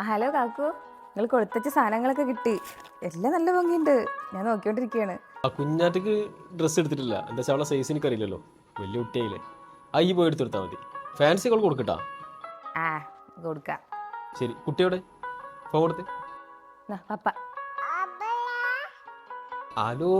ആ ഹലോ കാക്കു. നിങ്ങൾ കൊടുത്തച്ച സാധനങ്ങളൊക്കെ കിട്ടി. എല്ലാം നല്ല ഭംഗിയുണ്ട്. ഞാൻ നോക്കിക്കൊണ്ടിരിക്കുകയാണ് ആ കുഞ്ഞാറ്റക്ക് ഡ്രസ്സ് എടുത്തിട്ടില്ല. എന്താ വെച്ചാൽ അവളെ സൈസ് എനിക്കറിയില്ലല്ലോ. വലിയ കുട്ടിയായില്ലേ. ആ ഈ പോയി എടുത്തെടുത്താൽ മതി. ഫാൻസികൾ കൊടുക്കട്ടാ? ആ കൊടുക്കാം. ശരി. കുട്ടിയോടെ ഫോൺ കൊടുത്ത്. പപ്പ. ഹലോ.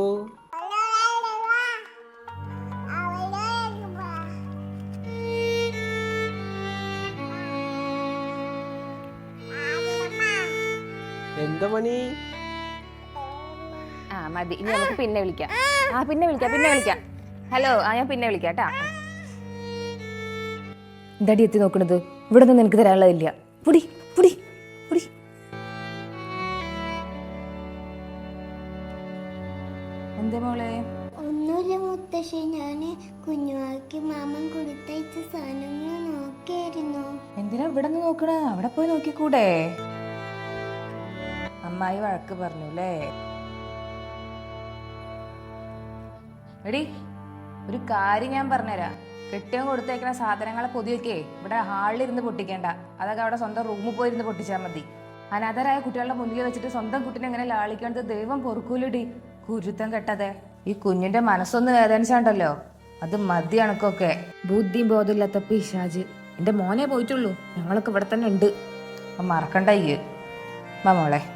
എന്താ പണി ആ മതി. ഇനി നമുക്ക് പിന്നെ വിളിക്കാം. ആ പിന്നെ വിളിക്കാം പിന്നെ വിളിക്കാം. ഹലോ ആ ഞാൻ പിന്നെ വിളിക്കാം കേട്ടാ. എന്താടി എത്തി നോക്കണത്? ഇവിടെ നിന്ന് എനിക്ക് തരാനുള്ളതില്ല പുടി പുടി പുടി. എന്തേ മോളെ? ഒന്നുമില്ല മുത്തശ്ശി. ഞാൻ കുഞ്ഞുവാക്ക് മാമൻ കൊടുത്തയച്ച സാധനങ്ങൾ നോക്കിയായിരുന്നു. എന്തിനാ ഇവിടെ നിന്ന് നോക്കണേ? അവിടെ പോയി നോക്കിക്കൂടെ? അമ്മായി വഴക്ക് പറഞ്ഞു അല്ലേ എടി ഒരു കാര്യം ഞാൻ പറഞ്ഞുതരാം. കെട്ടിയം കൊടുത്തേക്കുന്ന സാധനങ്ങളെ പൊതിയൊക്കെ ഇവിടെ ഹാളിൽ ഇരുന്ന് പൊട്ടിക്കേണ്ട. അതൊക്കെ അവിടെ സ്വന്തം റൂമിൽ പോയി ഇരുന്ന് പൊട്ടിച്ചാൽ മതി. അനാഥരായ കുട്ടികളുടെ മുന്നിൽ വെച്ചിട്ട് സ്വന്തം കുട്ടിനെ എങ്ങനെ ലാളിക്കേണ്ടത് ദൈവം പൊറുക്കൂലടി കുരുത്തം കെട്ടതെ. ഈ കുഞ്ഞിന്റെ മനസ്സൊന്ന് വേദനിച്ചാണ്ടല്ലോ. അത് മതി അണക്കൊക്കെ ബുദ്ധി ബോധമില്ലാത്ത പിശാജ്. എന്റെ മോനെ പോയിട്ടുള്ളൂ. ഞങ്ങളൊക്കെ ഇവിടെ തന്നെ ഉണ്ട്. അപ്പൊ മറക്കണ്ട ഈ മോളെ.